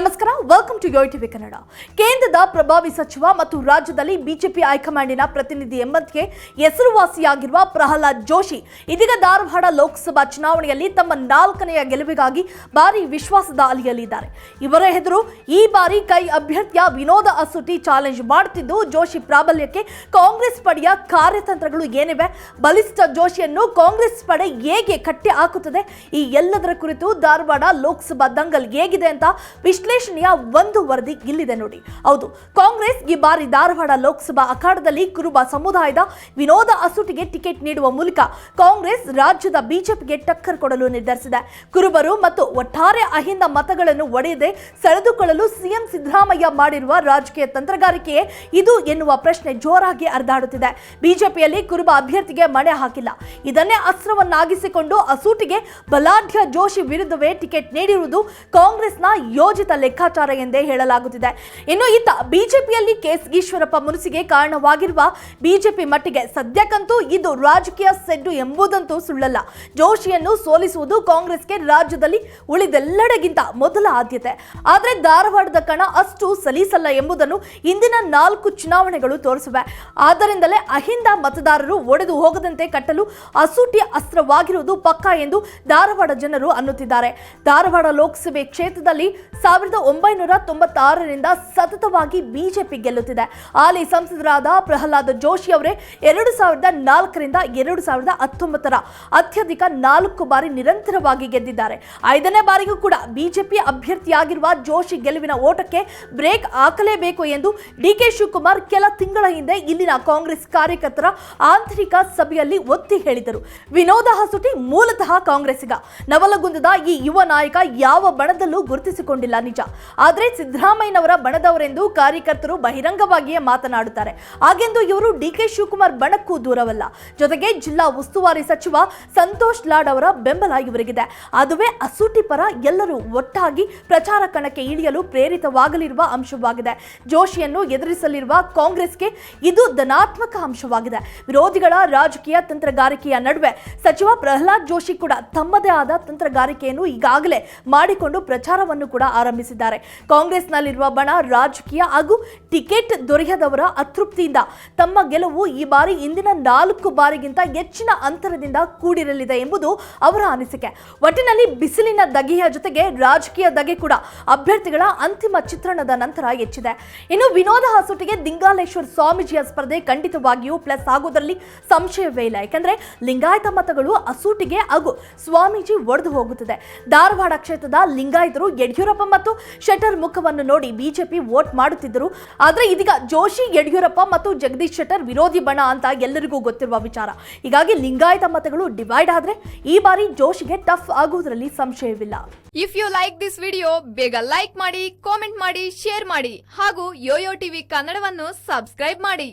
نمسكرا welcome to yo TV Kannada ಕೇಂದ್ರದ ಪ್ರಭಾವಿ ಸಚಿವ ಮತ್ತು ರಾಜ್ಯದಲ್ಲಿ ಬಿಜೆಪಿ ಹೈಕಮಾಂಡಿನ ಪ್ರತಿನಿಧಿ ಎಂಬಂತೆ ಹೆಸರುವಾಸಿಯಾಗಿರುವ ಪ್ರಹ್ಲಾದ್ ಜೋಶಿ ಇದೀಗ ಧಾರವಾಡ ಲೋಕಸಭಾ ಚುನಾವಣೆಯಲ್ಲಿ ತಮ್ಮ ನಾಲ್ಕನೆಯ ಗೆಲುವಿಗಾಗಿ ಭಾರಿ ವಿಶ್ವಾಸದ ಅಲಿಯಲ್ಲಿದ್ದಾರೆ. ಇವರ ಎದುರು ಈ ಬಾರಿ ಕೈ ಅಭ್ಯರ್ಥಿಯ ವಿನೋದ ಅಸುಟಿ ಚಾಲೆಂಜ್ ಮಾಡುತ್ತಿದ್ದು, ಜೋಶಿ ಪ್ರಾಬಲ್ಯಕ್ಕೆ ಕಾಂಗ್ರೆಸ್ ಪಡೆಯ ಕಾರ್ಯತಂತ್ರಗಳು ಏನಿವೆ, ಬಲಿಷ್ಠ ಜೋಶಿಯನ್ನು ಕಾಂಗ್ರೆಸ್ ಪಡೆ ಹೇಗೆ ಕಟ್ಟಿ ಹಾಕುತ್ತದೆ, ಈ ಎಲ್ಲದರ ಕುರಿತು ಧಾರವಾಡ ಲೋಕಸಭಾ ದಂಗಲ್ ಹೇಗಿದೆ ಅಂತ ವಿಶ್ಲೇಷಣೆಯ ಒಂದು ವರದಿ ಇಲ್ಲಿದೆ ನೋಡಿ. ಹೌದು ಕಾಂಗ್ರೆಸ್ ಈ ಬಾರಿ ಧಾರವಾಡ ಲೋಕಸಭಾ ಅಖಾಡದಲ್ಲಿ ಕುರುಬ ಸಮುದಾಯದ ವಿನೋದ ಅಸುಟಿಗೆ ಟಿಕೆಟ್ ನೀಡುವ ಮೂಲಕ ಕಾಂಗ್ರೆಸ್ ರಾಜ್ಯದ ಬಿಜೆಪಿಗೆ ಟಕ್ಕರ್ ಕೊಡಲು ನಿರ್ಧರಿಸಿದೆ. ಕುರುಬರು ಮತ್ತು ಒಟ್ಟಾರೆ ಅಹಿಂದ ಮತಗಳನ್ನು ಒಡೆಯದೆ ಸೆಳೆದುಕೊಳ್ಳಲು ಸಿಎಂ ಸಿದ್ದರಾಮಯ್ಯ ಮಾಡಿರುವ ರಾಜಕೀಯ ತಂತ್ರಗಾರಿಕೆಯೇ ಇದು ಎನ್ನುವ ಪ್ರಶ್ನೆ ಜೋರಾಗಿ ಅರ್ದಾಡುತ್ತಿದೆ ಬಿಜೆಪಿಯಲ್ಲಿ ಕುರುಬ ಅಭ್ಯರ್ಥಿಗೆ ಮಣೆ ಹಾಕಿಲ್ಲ. ಇದನ್ನೇ ಅಸ್ತ್ರವನ್ನಾಗಿಸಿಕೊಂಡು ಅಸೂಟಿಗೆ ಬಲಾಢ್ಯ ಜೋಶಿ ವಿರುದ್ಧವೇ ಟಿಕೆಟ್ ನೀಡಿರುವುದು ಕಾಂಗ್ರೆಸ್ನ ಯೋಜಿತ ಲೆಕ್ಕಾಚಾರ ಎಂದೇ ಹೇಳಲಾಗುತ್ತಿದೆ. ಇನ್ನು ಇತ್ತ ಬಿಜೆಪಿಯಲ್ಲಿ ಕೆಎಸ್ ಈಶ್ವರಪ್ಪ ಮುನಿಸಿಗೆ ಕಾರಣವಾಗಿರುವ ಬಿಜೆಪಿ ಮಟ್ಟಿಗೆ ಸದ್ಯಕ್ಕಂತೂ ಇದು ರಾಜಕೀಯ ಸೆಡ್ಡು ಎಂಬುದಂತೂ ಸುಳ್ಳಲ್ಲ. ಜೋಶಿಯನ್ನು ಸೋಲಿಸುವುದು ಕಾಂಗ್ರೆಸ್ಗೆ ರಾಜ್ಯದಲ್ಲಿ ಉಳಿದೆಲ್ಲೆಡೆಗಿಂತ ಮೊದಲ ಆದ್ಯತೆ. ಆದರೆ ಧಾರವಾಡದ ಕಣ ಅಷ್ಟು ಸಲೀಸಲ್ಲ ಎಂಬುದನ್ನು ಇಂದಿನ ನಾಲ್ಕು ಚುನಾವಣೆಗಳು ತೋರಿಸಿವೆ. ಆದ್ದರಿಂದಲೇ ಅಹಿಂದ ಮತದಾರರು ಒಡೆದು ಹೋಗದಂತೆ ಕಟ್ಟಲು ಅಸೂಟಿ ಅಸ್ತ್ರವಾಗಿರುವುದು ಪಕ್ಕಾ ಎಂದು ಧಾರವಾಡ ಜನರು ಅನ್ನುತ್ತಿದ್ದಾರೆ. ಧಾರವಾಡ ಲೋಕಸಭೆ ಕ್ಷೇತ್ರದಲ್ಲಿ ಸಾವಿರದ ಒಂಬೈನೂರ ತೊಂಬತ್ತಾರರಿಂದ ಸತತವಾಗಿ ಬಿಜೆಪಿ ಗೆಲ್ಲುತ್ತಿದೆ. ಹಾಲಿ ಸಂಸದರಾದ ಪ್ರಹ್ಲಾದ್ ಜೋಶಿ ಅವರೇ ಎರಡು ಸಾವಿರದ ನಾಲ್ಕರಿಂದ ಎರಡು ಸಾವಿರದ ಹತ್ತೊಂಬತ್ತರ ಅತ್ಯಧಿಕ ನಾಲ್ಕು ಬಾರಿ ನಿರಂತರವಾಗಿ ಗೆದ್ದಿದ್ದಾರೆ. ಐದನೇ ಬಾರಿಗೂ ಕೂಡ ಬಿಜೆಪಿ ಅಭ್ಯರ್ಥಿಯಾಗಿರುವ ಜೋಶಿ ಗೆಲುವಿನ ಓಟಕ್ಕೆ ಬ್ರೇಕ್ ಹಾಕಲೇಬೇಕು ಎಂದು ಡಿಕೆ ಶಿವಕುಮಾರ್ ಕೆಲ ತಿಂಗಳ ಹಿಂದೆ ಇಲ್ಲಿನ ಕಾಂಗ್ರೆಸ್ ಕಾರ್ಯಕರ್ತರ ಆಂತರಿಕ ಸಭೆಯಲ್ಲಿ ಒತ್ತಿ ಹೇಳಿದರು. ವಿನೋದ ಹಸುಟಿ ಮೂಲತಃ ಕಾಂಗ್ರೆಸ್ಗ ನವಲಗುಂದದ ಈ ಯುವ ನಾಯಕ ಯಾವ ಬಣದಲ್ಲೂ ಗುರುತಿಸಿಕೊಂಡಿಲ್ಲ ನಿಜ. ಆದರೆ ಸಿದ್ದರಾಮಯ್ಯನವರ ಬಣದವರೆಂದು ಕಾರ್ಯಕರ್ತರು ಬಹಿರಂಗವಾಗಿಯೇ ಮಾತನಾಡುತ್ತಾರೆ. ಹಾಗೆಂದು ಇವರು ಡಿ ಕೆ ಶಿವಕುಮಾರ್ ಬಣಕ್ಕೂ ದೂರವಲ್ಲ. ಜೊತೆಗೆ ಜಿಲ್ಲಾ ಉಸ್ತುವಾರಿ ಸಚಿವ ಸಂತೋಷ್ ಲಾಡ್ ಅವರ ಬೆಂಬಲ ಇವರಿಗಿದೆ. ಅದುವೇ ಅಸೂಟಿ ಪರ ಎಲ್ಲರೂ ಒಟ್ಟಾಗಿ ಪ್ರಚಾರ ಕಣಕ್ಕೆ ಇಳಿಯಲು ಪ್ರೇರಿತವಾಗಲಿರುವ ಅಂಶವಾಗಿದೆ. ಜೋಶಿಯನ್ನು ಎದುರಿಸಲಿರುವ ಕಾಂಗ್ರೆಸ್ಗೆ ಇದು ಧನಾತ್ಮಕ ಅಂಶವಾಗಿದೆ. ವಿರೋಧಿಗಳ ರಾಜಕೀಯ ತಂತ್ರಗಾರಿಕೆಯ ನಡುವೆ ಸಚಿವ ಪ್ರಹ್ಲಾದ್ ಜೋಶಿ ಕೂಡ ತಮ್ಮದೇ ಆದ ತಂತ್ರಗಾರಿಕೆಯನ್ನು ಈಗಾಗಲೇ ಮಾಡಿಕೊಂಡು ಪ್ರಚಾರವನ್ನು ಕೂಡ ಆರಂಭಿಸಿದ್ದಾರೆ. ಕಾಂಗ್ರೆಸ್ನಲ್ಲಿರುವ ಬಣ ರಾಜಕೀಯ ಹಾಗೂ ಟಿಕೆಟ್ ದೊರೆಯದವರ ಅತೃಪ್ತಿಯಿಂದ ತಮ್ಮ ಗೆಲುವು ಈ ಬಾರಿ ಇಂದಿನ ನಾಲ್ಕು ಬಾರಿಗಿಂತ ಹೆಚ್ಚಿನ ಅಂತರದಿಂದ ಕೂಡಿರಲಿದೆ ಎಂಬುದು ಅವರ ಅನಿಸಿಕೆ. ಒಟ್ಟಿನಲ್ಲಿ ಬಿಸಿಲಿನ ದಗೆಯ ಜೊತೆಗೆ ರಾಜಕೀಯ ದಗೆ ಕೂಡ ಅಭ್ಯರ್ಥಿಗಳ ಅಂತಿಮ ಚಿತ್ರಣದ ನಂತರ ಹೆಚ್ಚಿದೆ. ಇನ್ನು ವಿನೋದ ಹಾಸುಟಿಗೆ ದಿಂಗಾಲೇಶ್ವರ ಸ್ವಾಮೀಜಿಯ ಸ್ಪರ್ಧೆ ಖಂಡಿತವಾಗಿಯೂ ಪ್ಲಸ್ ಆಗೋದ್ರಲ್ಲಿ ಸಂಶಯವೇ ಇಲ್ಲ. ಯಾಕಂದ್ರೆ ಲಿಂಗಾಯತ ಮತಗಳು ಅಸೂಟಿಗೆ ಹಾಗೂ ಸ್ವಾಮೀಜಿ ಒಡೆದು ಹೋಗುತ್ತದೆ. ಧಾರವಾಡ ಕ್ಷೇತ್ರದ ಲಿಂಗಾಯತರು ಯಡಿಯೂರಪ್ಪ ಮತ್ತು ಶೆಟ್ಟರ್ ಮುಖವನ್ನು ನೋಡಿ ಬಿಜೆಪಿ ವೋಟ್ ಮಾಡುತ್ತಿದ್ದರು. ಆದರೆ ಇದೀಗ ಜೋಶಿ, ಯಡಿಯೂರಪ್ಪ ಮತ್ತು ಜಗದೀಶ್ ಶೆಟ್ಟರ್ ವಿರೋಧಿ ಬಣ ಅಂತ ಎಲ್ಲರಿಗೂ ಗೊತ್ತಿರುವ ವಿಚಾರ. ಹೀಗಾಗಿ ಲಿಂಗಾಯತ ಮತಗಳು ಡಿವೈಡ್ ಆದ್ರೆ ಈ ಬಾರಿ ಜೋಶಿಗೆ ಟಫ್ ಆಗುವುದರಲ್ಲಿ ಸಂಶಯವಿಲ್ಲ. If you like this video ಬೇಗ ಲೈಕ್ ಮಾಡಿ ಕಾಮೆಂಟ್ ಮಾಡಿ ಶೇರ್ ಮಾಡಿ ಹಾಗೂ ಯೋಯೋ ಟಿವಿ ಕನ್ನಡವನ್ನು ಸಬ್ಸ್ಕ್ರೈಬ್ ಮಾಡಿ.